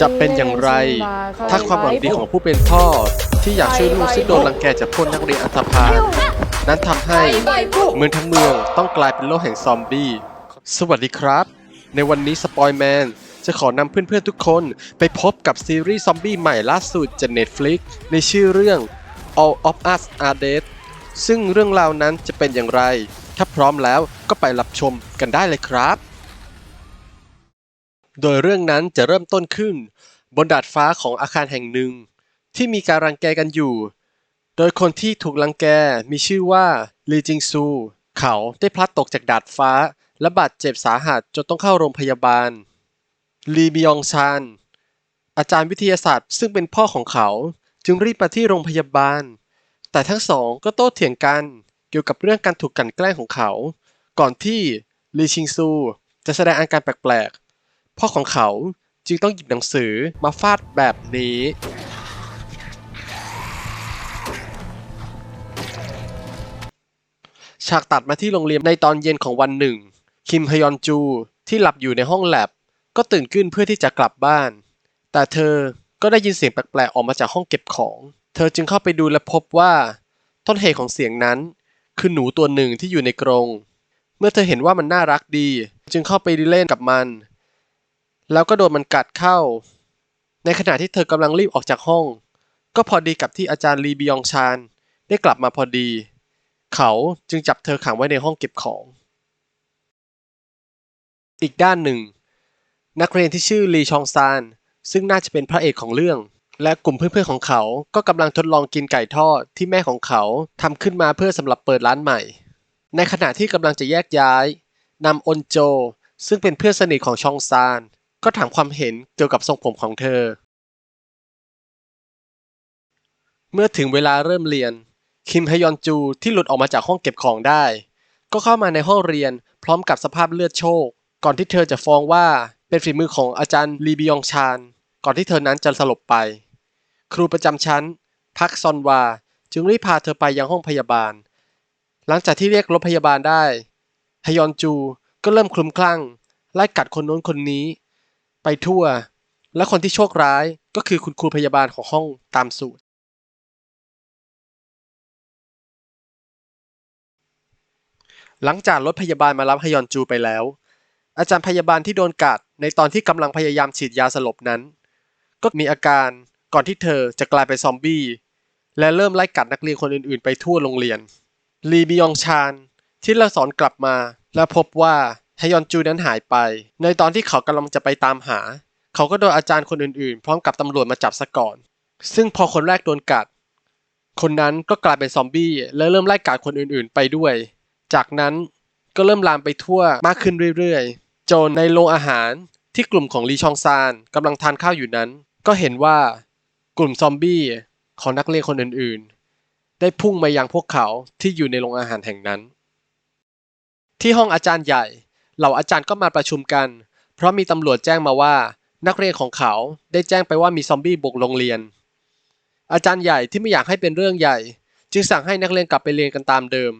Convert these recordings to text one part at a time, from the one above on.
จะเป็นอย่างไร ถ้าความหวังดีของผู้เป็นพ่อ ที่อยากช่วยลูกซึ่งโดนรังแกจากพวกนักเรียนอันธพาลนั้นทำให้เมืองทั้งเมืองต้องกลายเป็นโลกแห่งซอมบี้ สวัสดีครับ ในวันนี้สปอยแมนจะขอนำเพื่อนๆทุกคนไปพบกับซีรีส์ซอมบี้ใหม่ล่าสุดจาก Netflix ในชื่อเรื่อง All of Us Are Dead ซึ่งเรื่องราวนั้นจะเป็นอย่างไร ถ้าพร้อมแล้วก็ไปรับชมกันได้เลยครับ โดยเรื่องนั้นจะเริ่มต้นขึ้น บนดาดฟ้าของอาคารแห่งหนึ่ง ที่มีการรังแกกันอยู่ โดยคนที่ถูกรังแกมีชื่อว่าลีจิงซู เขาได้พลัดตกจากดาดฟ้า และบาดเจ็บสาหัสจนต้องเข้าโรงพยาบาล ลีบิยองชานอาจารย์วิทยาศาสตร์ซึ่งเป็นพ่อของเขาจึงรีบไปที่โรงพยาบาล แต่ทั้งสองก็โต้เถียงกันเกี่ยวกับเรื่องการถูกกลั่นแกล้งของเขา ก่อนที่ลีชิงซูจะแสดงอาการแปลกๆ พ่อของเขาจึงต้องหยิบหนังสือมาฟาดแบบนี้ ฉากตัดมาที่โรงเรียนในตอนเย็นของวันหนึ่ง คิมฮยอนจูที่หลับอยู่ในห้องแลบ ก็ตื่นขึ้นเพื่อที่จะกลับบ้าน แต่เธอก็ได้ยินเสียงแปลกๆออกมาจากห้องเก็บของ เธอจึงเข้าไปดูและพบว่า ต้นเหตุของเสียงนั้น คือหนูตัวหนึ่งที่อยู่ในกรง เมื่อเธอเห็นว่ามันน่ารักดี จึงเข้าไปเล่นกับมัน แล้วก็โดนมันกัดเข้า ในขณะที่เธอกำลังรีบออกจากห้อง ก็พอดีกับที่อาจารย์ลีบิยองชานได้กลับมาพอดี เขาจึงจับเธอขังไว้ในห้องเก็บของ อีกด้านหนึ่ง นักเรียนที่ชื่อลีชองซานซึ่งน่าจะเป็นพระเอกของเรื่อง และกลุ่มเพื่อนๆของเขาก็กำลังทดลองกินไก่ทอดที่แม่ของเขาทำขึ้นมาเพื่อสำหรับเปิดร้านใหม่ ในขณะที่กำลังจะแยกย้ายนำอนโจ ซึ่งเป็นเพื่อนสนิทของชองซาน ก็ถามความเห็นเกี่ยวกับทรงผมของเธอ เมื่อถึงเวลาเริ่มเรียน คิมฮยอนจูที่หลุดออกมาจากห้องเก็บของได้ ก็เข้ามาในห้องเรียนพร้อมกับสภาพเลือดโชก ก่อนที่เธอจะฟ้องว่าเป็นฝีมือของอาจารย์ลีบิยองชาน ก่อนที่เธอนั้นจะสลบไป ครูประจำชั้น พักซอนวา จึงรีบพาเธอไปยังห้องพยาบาล หลังจากที่เรียกรถพยาบาลได้ฮยอนจูก็เริ่มคลุ้มคลั่งไล่กัดคนโน้นคนนี้ ไปทั่ว และคนที่โชคร้ายก็คือคุณครูพยาบาลของห้องตามสูตร หลังจากรถพยาบาลมารับฮยอนจูไปแล้ว อาจารย์พยาบาลที่โดนกัดในตอนที่กำลังพยายามฉีดยาสลบนั้น ก็มีอาการก่อนที่เธอจะกลายเป็นซอมบี้ และเริ่มไล่กัดนักเรียนคนอื่นๆ ไปทั่วโรงเรียนลีบิยองชานที่เราสอนกลับมาและพบว่า ฮยอนจูนั้นหายไป ในตอนที่เขากำลังจะไปตามหา เขาก็โดนอาจารย์คนอื่นๆ พร้อมกับตำรวจมาจับซะก่อน ซึ่งพอคนแรกโดนกัด คนนั้นก็กลายเป็นซอมบี้และเริ่มไล่กัดคนอื่นๆ ไปด้วย จากนั้นก็เริ่มลามไปทั่วมากขึ้นเรื่อยๆ จนในโรงอาหารที่กลุ่มของลีชองซานกำลังทานข้าวอยู่นั้น ก็เห็นว่ากลุ่มซอมบี้ของนักเรียนคนอื่นๆ ได้พุ่งมายังพวกเขาที่อยู่ในโรงอาหารแห่งนั้น ที่ห้องอาจารย์ใหญ่ เหล่าอาจารย์ก็มาประชุมกัน เพราะมีตำรวจแจ้งมาว่า นักเรียนของเขาได้แจ้งไปว่ามีซอมบี้บุกโรงเรียน อาจารย์ใหญ่ที่ไม่อยากให้เป็นเรื่องใหญ่ จึงสั่งให้นักเรียนกลับไปเรียนกันตามเดิม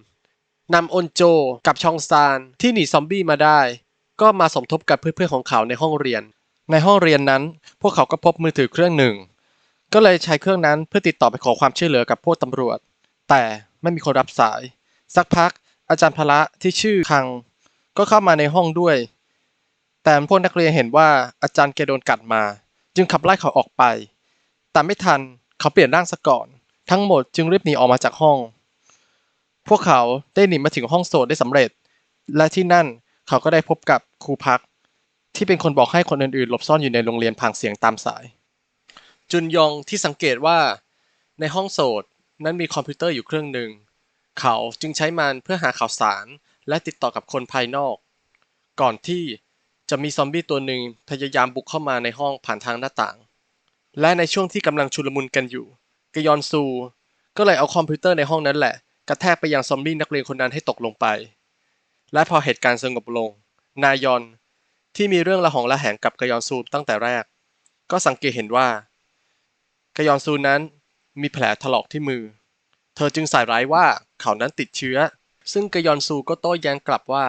นำอนโจกับชองซานที่หนีซอมบี้มาได้ ก็มาสมทบกับเพื่อนๆของเขาในห้องเรียน ในห้องเรียนนั้น พวกเขาก็พบมือถือเครื่องหนึ่ง ก็เลยใช้เครื่องนั้นเพื่อติดต่อไปขอความช่วยเหลือกับพวกตำรวจ แต่ไม่มีคนรับสาย สักพักอาจารย์พละที่ชื่อคัง ก็เข้ามาในห้องด้วย แต่พวกนักเรียนเห็นว่าอาจารย์แกโดนกัดมา จึงขับไล่เขาออกไป แต่ไม่ทันเขาเปลี่ยนร่างซะก่อน ทั้งหมดจึงรีบหนีออกมาจากห้อง พวกเขาได้หนีมาถึงห้องโสดได้สำเร็จ และที่นั่นเขาก็ได้พบกับครูพัก ที่เป็นคนบอกให้คนอื่นๆหลบซ่อนอยู่ในโรงเรียนพังเสียงตามสาย จุนยองที่สังเกตว่า ในห้องโสดนั้นมีคอมพิวเตอร์อยู่เครื่องหนึ่งเขาจึงใช้มันเพื่อหาข่าวสาร และติดต่อกับคนภายนอก ก่อนที่จะมีซอมบี้ตัวหนึ่งพยายามบุกเข้ามาในห้องผ่านทางหน้าต่าง และในช่วงที่กำลังชุลมุนกันอยู่กยอนซู ก็เลยเอาคอมพิวเตอร์ในห้องนั้นแหละ กระแทกไปยังซอมบี้นักเรียนคนนั้นให้ตกลงไป และพอเหตุการณ์สงบลง นายอนที่มีเรื่องระหองระแหงกับกยอนซูตั้งแต่แรก ก็สังเกตเห็นว่ากยอนซูนั้นมีแผลถลอกที่มือ เธอจึงใส่ร้ายว่าเขานั้นติดเชื้อ ซึ่งกยอนซูก็โต้แย้งกลับว่า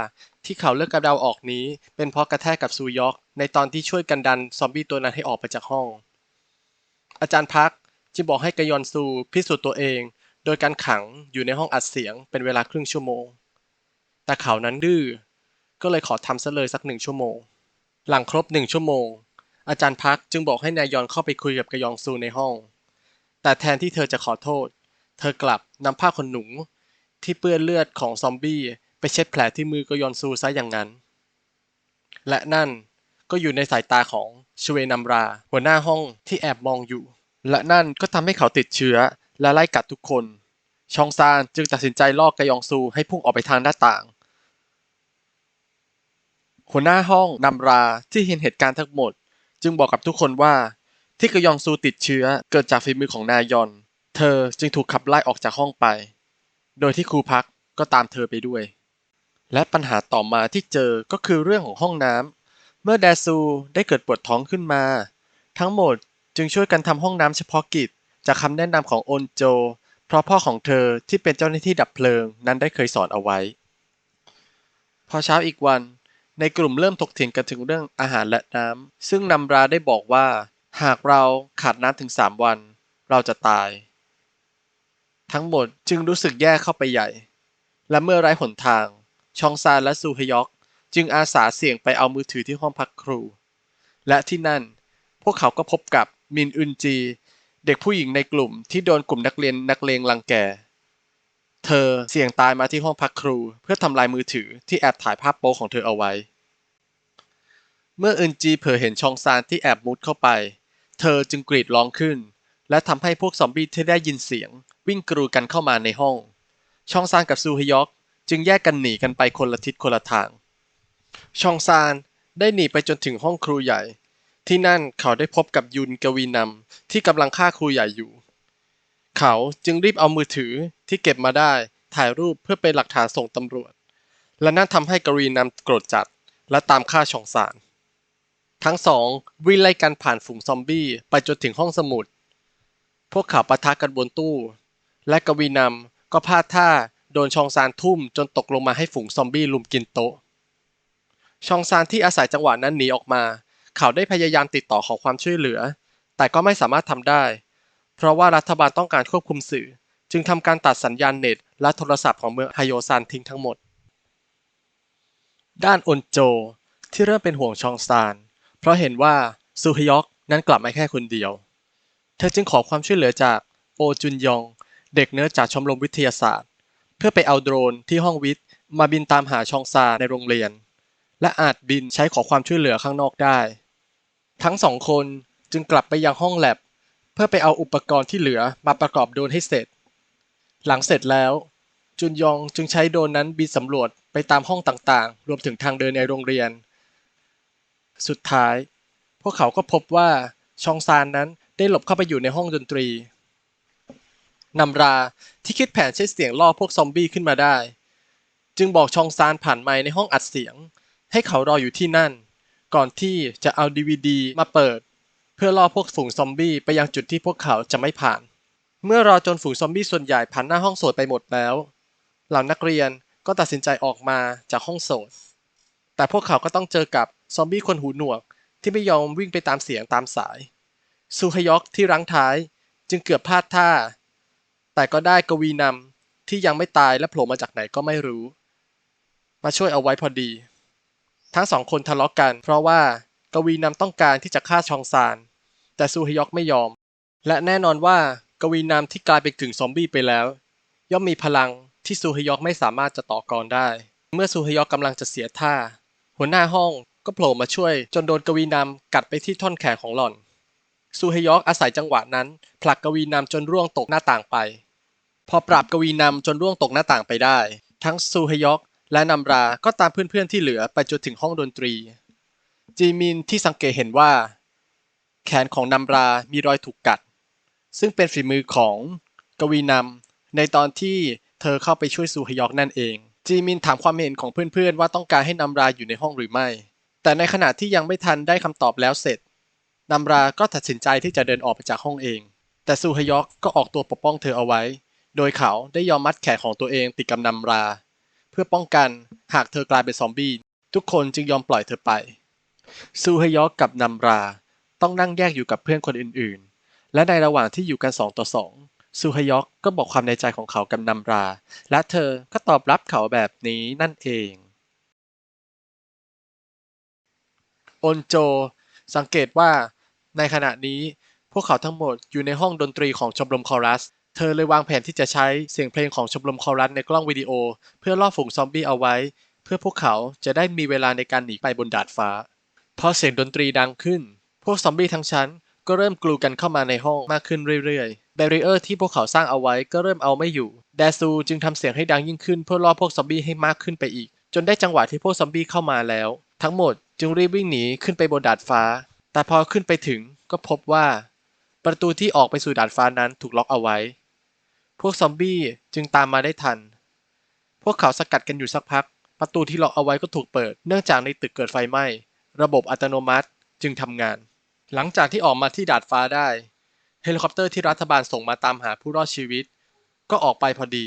ที่เขาเลือกกระเดาออกนี้ เป็นเพราะกระแทกกับซูยอก ในตอนที่ช่วยกันดันซอมบี้ตัวนั้นให้ออกไปจากห้อง อาจารย์พักจึงบอกให้กยอนซูพิสูจน์ตัวเอง โดยการขังอยู่ในห้องอัดเสียงเป็นเวลาครึ่งชั่วโมง แต่เขานั้นดื้อก็เลยขอทำซะเลยสักหนึ่งชั่วโมง หลังครบหนึ่งชั่วโมง อาจารย์พักจึงบอกให้นายยอนเข้าไปคุยกับกยองซูในห้อง แต่แทนที่เธอจะขอโทษ เธอกลับนำผ้าขนหนู ที่เปื้อนเลือดของซอมบี้ไปเช็ดแผลที่มือกยอนซูซะอย่างนั้น และนั่นก็อยู่ในสายตาของชเวนัมรา หัวหน้าห้องที่แอบมองอยู่ และนั่นก็ทำให้เขาติดเชื้อและไล่กัดทุกคน ชองซานจึงตัดสินใจลอกกยองซูให้พุ่งออกไปทางหน้าต่าง หัวหน้าห้องนำราที่เห็นเหตุการณ์ทั้งหมด จึงบอกกับทุกคนว่า ที่กยองซูติดเชื้อเกิดจากฝีมือของนายอน เธอจึงถูกขับไล่ออกจากห้องไป โดยที่ครูพักก็ตามเธอไปด้วย และปัญหาต่อมาที่เจอก็คือเรื่องของห้องน้ำ เมื่อแดซูได้เกิดปวดท้องขึ้นมา ทั้งหมดจึงช่วยกันทำห้องน้ำเฉพาะกิจ จากคำแนะนำของโอนโจ เพราะพ่อของเธอที่เป็นเจ้าหน้าที่ดับเพลิงนั้นได้เคยสอนเอาไว้ พอเช้าอีกวันในกลุ่มเริ่มถกเถียงกันถึงเรื่องอาหารและน้ำ ซึ่งนำราได้บอกว่า หากเราขาดน้ำถึงสามวัน เราจะตาย ทั้งหมดจึงรู้สึกแย่เข้าไปใหญ่ และเมื่อไร้หนทาง ชองซานและซูฮยอก จึงอาสาเสี่ยงไปเอามือถือที่ห้องพักครู และที่นั่น พวกเขาก็พบกับมินอึนจี เด็กผู้หญิงในกลุ่มที่โดนกลุ่มนักเรียนนักเลงรังแก เธอเสี่ยงตายมาที่ห้องพักครู เพื่อทำลายมือถือที่แอบถ่ายภาพโป๊ของเธอเอาไว้ เมื่ออึนจีเผยเห็นชองซานที่แอบมุดเข้าไป เธอจึงกรีดร้องขึ้น และทำให้พวกซอมบี้ที่ได้ยินเสียง วิ่งกรูกันเข้ามาในห้องชองซานกับซูฮยอกจึงแยกกันหนีกันไปคนละทิศคนละทางชองซานได้หนีไปจนถึงห้องครูใหญ่ ที่นั่นเขาได้พบกับยุนกวีนำที่กำลังฆ่าครูใหญ่อยู่ เขาจึงรีบเอามือถือที่เก็บมาได้ถ่ายรูปเพื่อเป็นหลักฐานส่งตำรวจ และนั่นทำให้กวีนำโกรธจัดและตามฆ่าชองซานทั้งสองวิ่งไล่กันผ่านฝูงซอมบี้ไปจนถึงห้องสมุด พวกเขาปะทะกันบนตู้ และกวีนำก็พลาดท่าโดนชองซานทุ่มจนตกลงมาให้ฝูงซอมบี้ลุมกินโต๊ะ ชองซานที่อาศัยจังหวะนั้นหนีออกมา เขาได้พยายามติดต่อขอความช่วยเหลือ แต่ก็ไม่สามารถทำได้ เพราะว่ารัฐบาลต้องการควบคุมสื่อ จึงทำการตัดสัญญาณเน็ต และโทรศัพท์ของเมืองไฮโยซานทิ้งทั้งหมด ด้านออนโจ ที่เริ่มเป็นห่วงชองซาน เพราะเห็นว่าซูฮยอกนั้นกลับมาแค่คนเดียว เธอจึงขอความช่วยเหลือจากโอจุนยอง เด็กเนิร์ดจากชมรมวิทยาศาสตร์ เพื่อไปเอาโดรนที่ห้องวิทย์ มาบินตามหาชองซานในโรงเรียน และอาจบินใช้ขอความช่วยเหลือข้างนอกได้ ทั้งสองคนจึงกลับไปยังห้องแลบ เพื่อไปเอาอุปกรณ์ที่เหลือมาประกอบโดรนให้เสร็จ หลังเสร็จแล้ว จุนยองจึงใช้โดรนนั้นบินสำรวจไปตามห้องต่างๆ รวมถึงทางเดินในโรงเรียน สุดท้าย พวกเขาก็พบว่าชองซานนั้นได้หลบเข้าไปอยู่ในห้องดนตรี นำราที่คิดแผนใช้เสียงล่อพวกซอมบี้ขึ้นมาได้ จึงบอกชองซานผ่านไมค์ในห้องอัดเสียง ให้เขารออยู่ที่นั่น ก่อนที่จะเอาดีวดีมาเปิด เพื่อล่อพวกฝูงซอมบี้ไปยังจุดที่พวกเขาจะไม่ผ่าน เมื่อรอจนฝูงซอมบี้ส่วนใหญ่ผ่านหน้าห้องโสดไปหมดแล้ว เหล่านักเรียนก็ตัดสินใจออกมาจากห้องโสด แต่พวกเขาก็ต้องเจอกับซอมบี้คนหูหนวกที่ไม่ยอมวิ่งไปตามเสียงตามสาย ซูฮยอกที่รั้งท้ายจึงเกือบพลาดท่า แต่ก็ได้กวีนำที่ยังไม่ตายและโผล่มาจากไหนก็ไม่รู้ มาช่วยเอาไว้พอดี ทั้งสองคนทะเลาะกัน เพราะว่ากวีนำต้องการที่จะฆ่าชองซาน แต่ซูฮยอกไม่ยอม และแน่นอนว่ากวีนำที่กลายเป็นกึ่งซอมบี้ไปแล้ว ย่อมมีพลังที่ซูฮยอกไม่สามารถจะต่อกรได้ เมื่อซูฮยอกกำลังจะเสียท่า หัวหน้าห้องก็โผล่มาช่วย จนโดนกวีนำกัดไปที่ท่อนแขนของหล่อนซูฮยอกอาศัยจังหวะนั้น ผลักกวีนำจนร่วงตกหน้าต่างไป พอปราบกวีนำจนร่วงตกหน้าต่างไปได้ ทั้งซูฮยอกและนำราก็ตามเพื่อนๆที่เหลือไปจนถึงห้องดนตรี จีมินที่สังเกตเห็นว่า แขนของนำรามีรอยถูกกัด ซึ่งเป็นฝีมือของกวีนำในตอนที่เธอเข้าไปช่วยซูฮยอกนั่นเอง จีมินถามความเห็นของเพื่อนๆ ว่าต้องการให้นำราอยู่ในห้องหรือไม่ แต่ในขณะที่ยังไม่ทันได้คำตอบแล้วเสร็จนำราก็ตัดสินใจที่จะเดินออกไปจากห้องเอง แต่ซูฮยอกก็ออกตัวปกป้องเธอเอาไว้ โดยเขาได้ยอมมัดแขนของตัวเองติดกับนำรา เพื่อป้องกันหากเธอกลายเป็นซอมบี้ทุกคนจึงยอมปล่อยเธอไป ซูฮยอกกับนัมรา ต้องนั่งแยกอยู่กับเพื่อนคนอื่นๆ และในระหว่างที่อยู่กันสองต่อสองซูฮยอกก็บอกความในใจของเขากับนัมรา และเธอก็ตอบรับเขาแบบนี้นั่นเองโอนโจ สังเกตว่าในขณะนี้พวกเขาทั้งหมดอยู่ในห้องดนตรีของชมรมคอรัส เธอเลยวางแผนที่จะใช้เสียงเพลงของชมรมคอรัสในกล้องวิดีโอ เพื่อล่อฝูงซอมบี้เอาไว้ เพื่อพวกเขาจะได้มีเวลาในการหนีไปบนดาดฟ้า พอเสียงดนตรีดังขึ้น พวกซอมบี้ทั้งชั้นก็เริ่มกลูกันเข้ามาในห้องมากขึ้นเรื่อยๆ แบรีเออร์ที่พวกเขาสร้างเอาไว้ก็เริ่มเอาไม่อยู่ แดซูจึงทำเสียงให้ดังยิ่งขึ้นเพื่อล่อพวกซอมบี้ให้มากขึ้นไปอีก จนได้จังหวะที่พวกซอมบี้เข้ามาแล้ว ทั้งหมดจึงรีบวิ่งหนีขึ้นไปบนดาดฟ้า แต่พอขึ้นไปถึงก็พบว่า ประตูที่ออกไปสู่ดาดฟ้านั้นถูกล็อกเอาไว้ พวกซอมบี้จึงตามมาได้ทัน พวกเขาสกัดกันอยู่สักพัก ประตูที่ล็อกเอาไว้ก็ถูกเปิด เนื่องจากในตึกเกิดไฟไหม้ ระบบอัตโนมัติจึงทำงาน หลังจากที่ออกมาที่ดาดฟ้าได้ เฮลิคอปเตอร์ที่รัฐบาลส่งมาตามหาผู้รอดชีวิต ก็ออกไปพอดี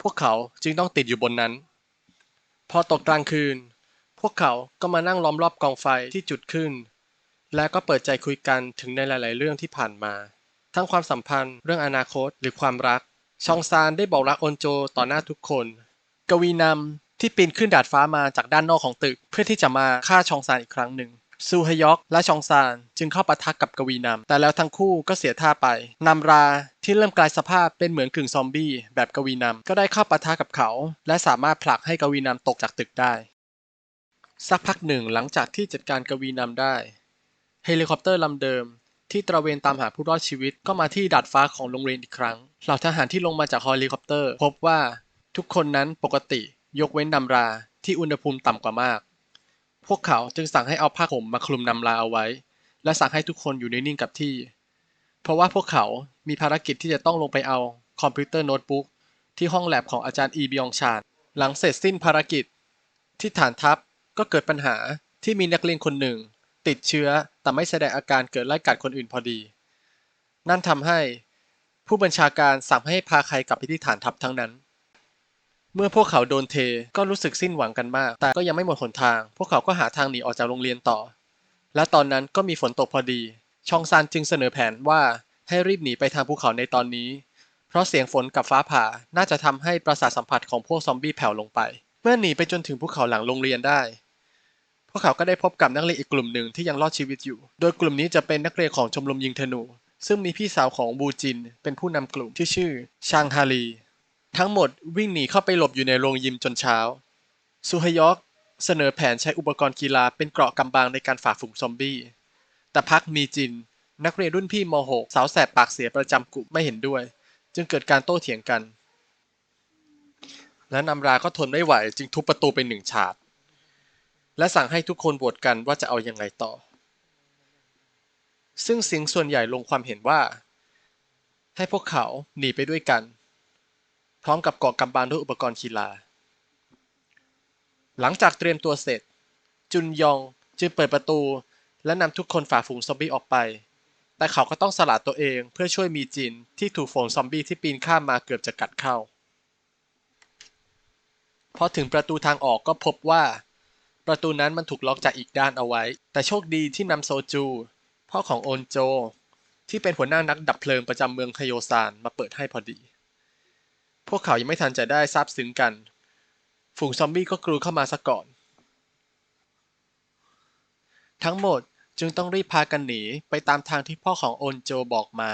พวกเขาจึงต้องติดอยู่บนนั้น พอตกกลางคืน พวกเขาก็มานั่งล้อมรอบกองไฟที่จุดขึ้น และก็เปิดใจคุยกันถึงในหลาย ๆ เรื่องที่ผ่านมา ทั้งความสัมพันธ์ เรื่องอนาคต หรือความรัก ชองซานได้บอกรักโอนโจต่อหน้าทุกคน กวีนำที่ปีนขึ้นดาดฟ้ามาจากด้านนอกของตึก เพื่อที่จะมาฆ่าชองซานอีกครั้งหนึ่งซูฮยอกและชองซานจึงเข้าปะทะกับกวีนำแต่แล้วทั้งคู่ก็เสียท่าไปนำราที่เริ่มกลายสภาพเป็นเหมือนกึ่งซอมบี้แบบกวีนำก็ได้เข้าปะทะกับเขา และสามารถผลักให้กวีนำตกจากตึกได้ สักพักหนึ่งหลังจากที่จัดการกวีนำได้ เฮลิคอปเตอร์ลำเดิม ที่ตระเวนตามหาผู้รอดชีวิตก็มาที่ดาดฟ้าของโรงเรียนอีกครั้ง เหล่าทหารที่ลงมาจากเฮลิคอปเตอร์ พบว่าทุกคนนั้นปกติยกเว้นนำราที่อุณหภูมิต่ำกว่ามาก พวกเขาจึงสั่งให้เอาผ้าห่มมาคลุมนำราเอาไว้ และสั่งให้ทุกคนอยู่นิ่งๆกับที่ เพราะว่าพวกเขามีภารกิจที่จะต้องลงไปเอาคอมพิวเตอร์โน้ตบุ๊กที่ห้องแลบของอาจารย์อีบยองชานหลังเสร็จสิ้นภารกิจ ที่ฐานทัพก็เกิดปัญหาที่มีนักเรียนคนหนึ่ง ติดเชื้อแต่ไม่แสดงอาการเกิดไล่กัดคนอื่นพอดี นั่นทำให้ผู้บัญชาการสั่งให้พาใครกลับไปที่ฐานทัพทั้งนั้น เมื่อพวกเขาโดนเทก็รู้สึกสิ้นหวังกันมาก แต่ก็ยังไม่หมดหนทาง พวกเขาก็หาทางหนีออกจากโรงเรียนต่อ และตอนนั้นก็มีฝนตกพอดี ชองซานจึงเสนอแผนว่าให้รีบหนีไปทางภูเขาในตอนนี้ เพราะเสียงฝนกับฟ้าผ่าน่าจะทำให้ประสาทสัมผัสของพวกซอมบี้แผ่วลงไป เมื่อหนีไปจนถึงภูเขาหลังโรงเรียนได้ พวกเขาก็ได้พบกับนักเรียนอีกกลุ่มหนึ่งที่ยังรอดชีวิตอยู่ โดยกลุ่มนี้จะเป็นนักเรียนของชมรมยิงธนู ซึ่งมีพี่สาวของบูจิน เป็นผู้นำกลุ่มที่ชื่อชางฮารี ทั้งหมดวิ่งหนีเข้าไปหลบอยู่ในโรงยิมจนเช้าซูฮยอกเสนอแผนใช้อุปกรณ์กีฬาเป็นเกราะกำบังในการฝ่าฝูงซอมบี้ แต่พักมีจิน นักเรียนรุ่นพี่ม .6 สาวแสบปากเสียประจำกลุ่มไม่เห็นด้วย จึงเกิดการโต้เถียงกัน และนำราก็ทนไม่ไหวจึงทุบประตูไปหนึ่งฉาด และสั่งให้ทุกคนโหวตกันว่าจะเอายังไงต่อ ซึ่งเสียงส่วนใหญ่ลงความเห็นว่า ให้พวกเขาหนีไปด้วยกัน พร้อมกับเกาะกำบังด้วยอุปกรณ์กีฬา หลังจากเตรียมตัวเสร็จ จุนยองจึงเปิดประตูและนำทุกคนฝ่าฝูงซอมบี้ออกไป แต่เขาก็ต้องสละตัวเองเพื่อช่วยมีจินที่ถูกฝูงซอมบี้ที่ปีนข้ามมาเกือบจะกัดเข้าพอถึงประตูทางออกก็พบว่า ประตูนั้นมันถูกล็อกจากอีกด้านเอาไว้ แต่โชคดีที่นำโซจู พ่อของโอนโจ ที่เป็นหัวหน้านักดับเพลิงประจำเมืองคโยซานมาเปิดให้พอดี พวกเขายังไม่ทันจะได้ทราบซึ้งกัน ฝูงซอมบี้ก็กรูเข้ามาซะก่อน ทั้งหมดจึงต้องรีบพากันหนีไปตามทางที่พ่อของโอนโจบอกมา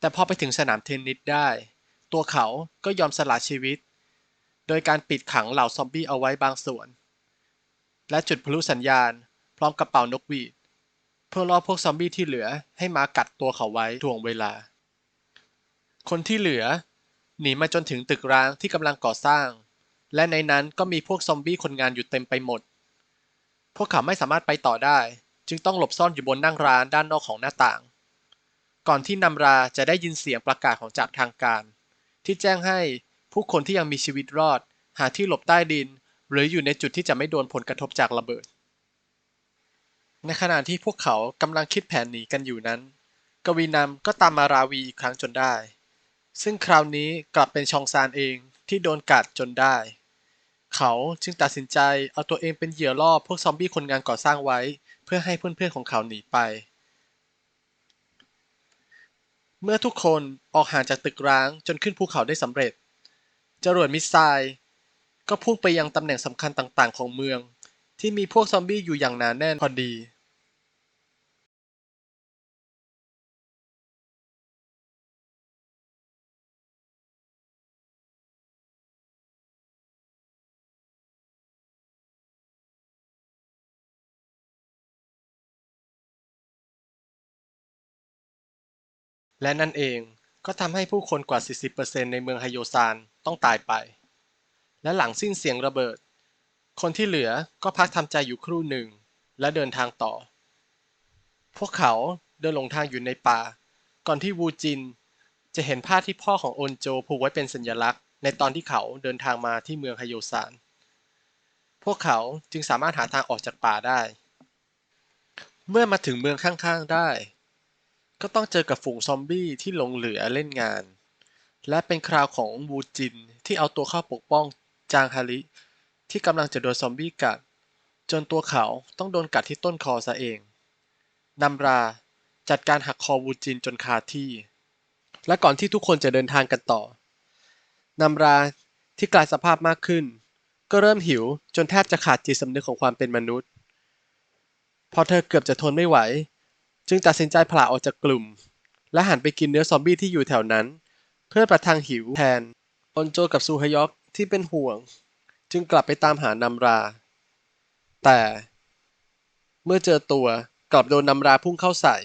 แต่พอไปถึงสนามเทนนิสได้ ตัวเขาก็ยอมสละชีวิต โดยการปิดขังเหล่าซอมบี้เอาไว้บางส่วน และจุดพลุสัญญาณ พร้อมกระเป๋านกหวีด เพื่อล่อพวกซอมบี้ที่เหลือให้มากัดตัวเขาไว้ถ่วงเวลา คนที่เหลือ หนีมาจนถึงตึกร้างที่กำลังก่อสร้าง และในนั้นก็มีพวกซอมบี้คนงานอยู่เต็มไปหมด พวกเขาไม่สามารถไปต่อได้ จึงต้องหลบซ่อนอยู่บนนั่งร้านด้านนอกของหน้าต่าง ก่อนที่นำราจะได้ยินเสียงประกาศของจากทางการ ที่แจ้งให้ผู้คนที่ยังมีชีวิตรอด หาที่หลบใต้ดิน หรืออยู่ในจุดที่จะไม่โดนผลกระทบจากระเบิด ในขณะที่พวกเขากำลังคิดแผนหนีกันอยู่นั้น กวีนำก็ตามมาราวีอีกครั้งจนได้ ซึ่งคราวนี้กลับเป็นชองซานเองที่โดนกัดจนได้ เขาจึงตัดสินใจเอาตัวเองเป็นเหยื่อล่อพวกซอมบี้คนงานก่อสร้างไว้ เพื่อให้เพื่อนๆของเขาหนีไปเมื่อทุกคนออกห่างจากตึกร้างจนขึ้นภูเขาได้สำเร็จ จรวดมิสไซล์ ก็พุ่งไปยังตำแหน่งสำคัญต่างๆ ของเมือง ที่มีพวกซอมบี้อยู่อย่างหนาแน่นพอดีและนั่นเองก็ทำให้ผู้คนกว่า 40%ในเมืองไฮโยซานต้องตายไป และหลังสิ้นเสียงระเบิด คนที่เหลือก็พักทำใจอยู่ครู่หนึ่ง และเดินทางต่อ พวกเขาเดินหลงทางอยู่ในป่า ก่อนที่วูจิน จะเห็นผ้าที่พ่อของโอนโจผูกไว้เป็นสัญลักษณ์ ในตอนที่เขาเดินทางมาที่เมืองไฮโยซาน พวกเขาจึงสามารถหาทางออกจากป่าได้ เมื่อมาถึงเมืองข้างๆได้ ก็ต้องเจอกับฝูงซอมบี้ที่หลงเหลือเล่นงานและเป็นคราวของวูจินที่เอาตัวเข้าปกป้อง จางฮาริ ที่กำลังจะโดนซอมบี้กัด จนตัวเขาต้องโดนกัดที่ต้นคอซะเองนำราจัดการหักคอวูจินจนคาที่ และก่อนที่ทุกคนจะเดินทางกันต่อนำราที่กลายสภาพมากขึ้น ก็เริ่มหิวจนแทบจะขาดจิตสำนึกของความเป็นมนุษย์ พอเธอเกือบจะทนไม่ไหว จึงตัดสินใจผละออกจากกลุ่ม และหันไปกินเนื้อซอมบี้ที่อยู่แถวนั้น เพื่อประทังหิวแทนอนโจกับซูฮยอก ที่เป็นห่วง จึงกลับไปตามหานำรา แต่ เมื่อเจอตัวกลับโดนนำราพุ่งเข้าใส่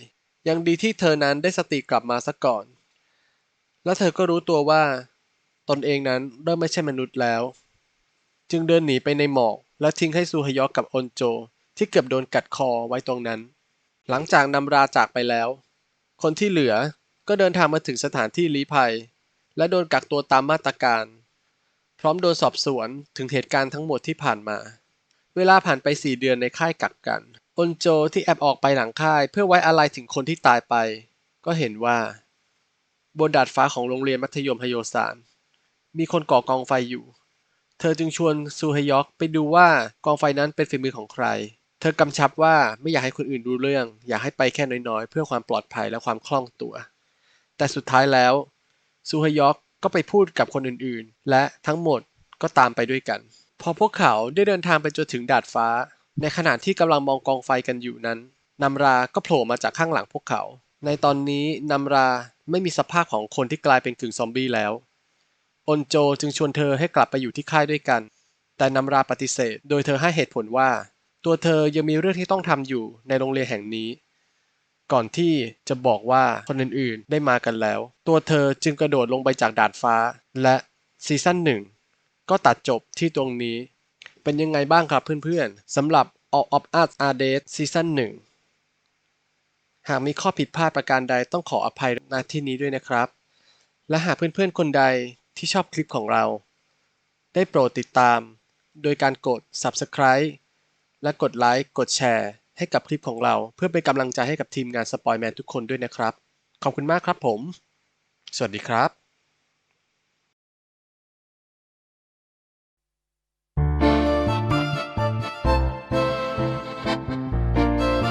ยังดีที่เธอนั้นได้สติกลับมาซะก่อน และเธอก็รู้ตัวว่า ตนเองนั้นเริ่มไม่ใช่มนุษย์แล้ว จึงเดินหนีไปในหมอก และทิ้งให้ซูฮยอกกับอนโจ ที่เกือบโดนกัดคอไว้ตรงนั้น หลังจากนำราจากไปแล้ว คนที่เหลือก็เดินทางมาถึงสถานที่ลี้ภัย และโดนกักตัวตามมาตรการ พร้อมโดนสอบสวนถึงเหตุการณ์ทั้งหมดที่ผ่านมา เวลาผ่านไป 4 เดือนในค่ายกักกันอนโจที่แอบออกไปหลังค่ายเพื่อไว้อาลัยถึงคนที่ตายไป ก็เห็นว่า บนดาดฟ้าของโรงเรียนมัธยมฮโยซานมีคนก่อกองไฟอยู่ เธอจึงชวนซูฮยอกไปดูว่ากองไฟนั้นเป็นฝีมือของใคร เธอกำชับว่าไม่อยากให้คนอื่นรู้เรื่อง อยากให้ไปแค่น้อยๆ เพื่อความปลอดภัยและความคล่องตัว แต่สุดท้ายแล้วซูฮยอก ก็ไปพูดกับคนอื่นๆ และทั้งหมดก็ตามไปด้วยกัน พอพวกเขาได้เดินทางไปจนถึงดาดฟ้า ในขณะที่กำลังมองกองไฟกันอยู่นั้นนำราก็โผล่มาจากข้างหลังพวกเขา ในตอนนี้นำราไม่มีสภาพของคนที่กลายเป็นกึ่งซอมบี้แล้วอนโจจึงชวนเธอให้กลับไปอยู่ที่ค่ายด้วยกัน แต่นำราปฏิเสธ โดยเธอให้เหตุผลว่า ตัวเธอยังมีเรื่องที่ต้องทำอยู่ในโรงเรียนแห่งนี้ ก่อนที่จะบอกว่าคนอื่นๆได้มากันแล้ว ตัวเธอจึงกระโดดลงไปจากดาดฟ้า และซีซั่นหนึ่งก็ตัดจบที่ตรงนี้ เป็นยังไงบ้างครับเพื่อนๆสำหรับ All of Us Are Dead ซีซั่นหนึ่งหากมีข้อผิดพลาดประการใดต้องขออภัยณที่นี้ด้วยนะครับ และหากเพื่อนๆคนใดที่ชอบคลิปของเรา ได้โปรดติดตาม โดยการกด Subscribe และกดไลค์กดแชร์ ให้กับคลิปของเราเพื่อเป็นกำลังใจให้กับทีมงานสปอยแมนทุกคนด้วยนะครับ ขอบคุณมากครับผม สวัสดีครับ